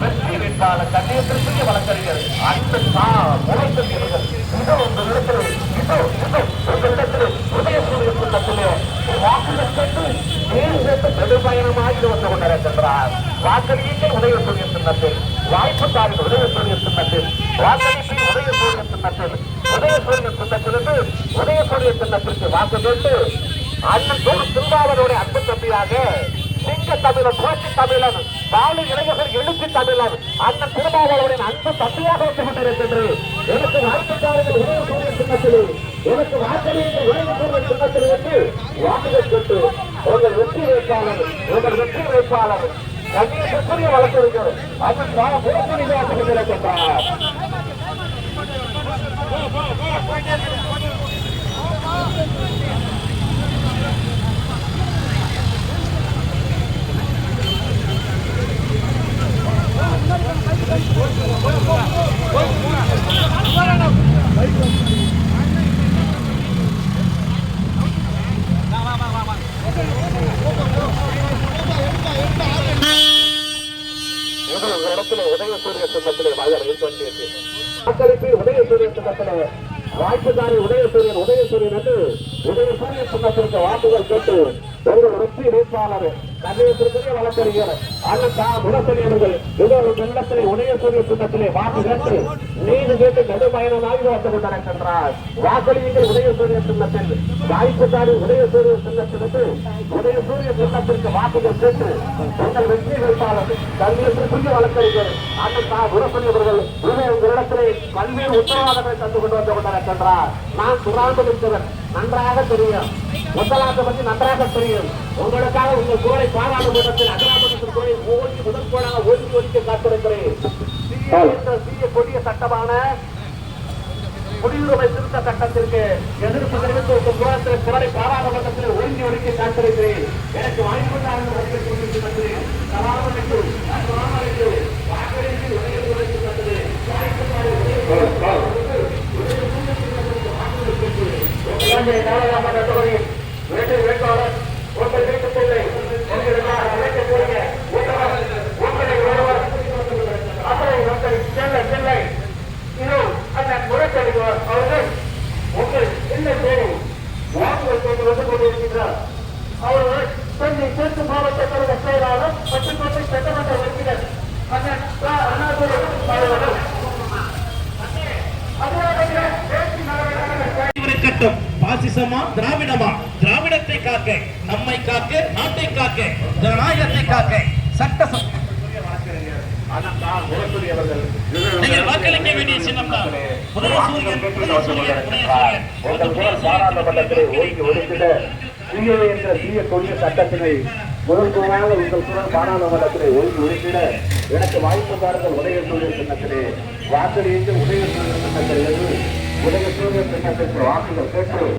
வெற்றி கண்ணியத்திற்குரிய வழக்கறிஞர் அந்த முளைத்தவர்கள் இதோ உங்களிடத்தில் இதோ இதோ உங்களிடத்தில் உதயசூரிய குண்டத்திலே வாக்குகள் கேட்டு நீர் நெடுபயணமாக இது வந்து கொண்டிருக்கின்றார் வாக்களியுங்கள் உதயசூரிய சின்னத்தில் வாய்ப்புத்தாரின் உதயசூரிய சின்னத்தில் வாக்களிப்பின் உதயசூரிய சின்னத்தில் உதயசூரிய சின்னத்திலிருந்து உதயசூரிய சின்னத்திற்கு வாக்கு கேட்டு அண்ணன் திருவாவனுடைய அன்பு தம்பியாக சிங்க தமிழன் புரட்சி தமிழன் பாலு இளைஞர்கள் எழுச்சி தமிழன் அண்ணன் திருமாவளவனின் அன்பு தம்பியாக வந்து கொண்டிருக்கின்றது. எனக்கு வாய்ப்புக்காரர்கள் உணவு கூடிய சின்னத்தில் எனக்கு வாக்களியுங்கள் உணவு கூடிய சின்னத்தில் என்று வாக்குகள் கேட்டு உங்கள் வெற்றி வேட்பாளர் உங்கள் வெற்றி வேட்பாளர் கண்ணியத்திற்குரிய வழக்கறிஞர் அண்ணன் பா புறப்பணியாக வந்து கொண்டிருக்கின்றார். இது ஒரு இடத்துல உதயசூரிய சின்னத்திலே வாக்களிப்பில் உதயசூரிய சின்னத்திலே வாய்ப்புதாரி உதயசூரியன் உதயசூரியன் என்று உதயசூரிய சின்னத்திற்கு வாக்குகள் கேட்டு ஒரு வெற்றி வேட்பாளர் கண்ணியத்திற்குரிய வழக்கறிஞர் அண்ணன் தா முரசனி அவர்கள் இதோ வெள்ளத்திலே உதயசூரிய சின்னத்திலே வாக்கு கேட்டு நீதி கேட்டு நெடுமயனாகி வந்து கொண்டிருக்கின்றார் வாக்களியுங்கள் உடையசூரிய சின்னத்தில். வாய்ப்புக்காரி உடையசூரிய சின்னத்திற்கு உடையசூரிய சின்னத்திற்கு வாக்குகள் கேட்டு உங்கள் வெற்றி வேட்பாளர் கல்வியத்திற்குரிய வழக்கறிஞர் அண்ணன் தா முரசனி அவர்கள் இது உங்களிடத்திலே பல்வேறு உத்தரவாதங்களை தந்து கொண்டு வந்து கொண்டிருக்கின்றார் நான் சுராந்து நிற்கிறேன் நன்றாக தெரியும். முதலாவது பற்றி நன்றாக தெரியும். உங்களுக்காக உங்கள் குரலை பாராளுமன்றத்தில் அகராமன்றத்தில் குரலை ஓடி முதற்கோடாக ஓடி ஒழிக்க காத்திருக்கிறேன். சிறிய கொடிய சட்டமான குடியுரிமை திருத்த சட்டத்திற்கு எதிர்ப்பு தெரிவித்து உங்கள் தூரத்தில் குரலை பாராளுமன்றத்தில் ஒழுங்கி ஒழிக்க காத்திருக்கிறேன். எனக்கு வாய்ப்பு கொண்டார்கள் கொண்டு வந்து கொண்டிருக்கின்றார். அவர்கள் சென்னை தெற்கு மாவட்ட கழக செயலாளர் பட்டுக்கோட்டை சட்டமன்ற உறுப்பினர் அண்ணன். அண்ணாதுரை அவர்கள். பாசிசமா திராவிடமா? திராவிடத்தை காக்க நம்மை காக்க நாட்டை காக்க ஜனநாயகத்தை காக்க சட்ட ச- நீங்கள் வாக்களிக்க வேண்டிய சின்னம் தான் உதயசூரியன் உதயசூரியன் உதயசூரியன் உங்கள் குரல் பாராளுமன்றத்திலே ஓய்வு ஒதுக்கிட சிஏ என்ற தீய கொடிய சட்டத்தினை முதல் முதலாக உங்கள் குரல் பாராளுமன்றத்திலே ஓய்வு ஒதுக்கிட எனக்கு வாய்ப்புக்காரர்கள் உதயசூரிய சின்னத்திலே வாக்களியுங்கள் உதயசூரிய சின்னத்திலே உதயசூரிய சின்னத்திற்கு வாக்குகள் கேட்டு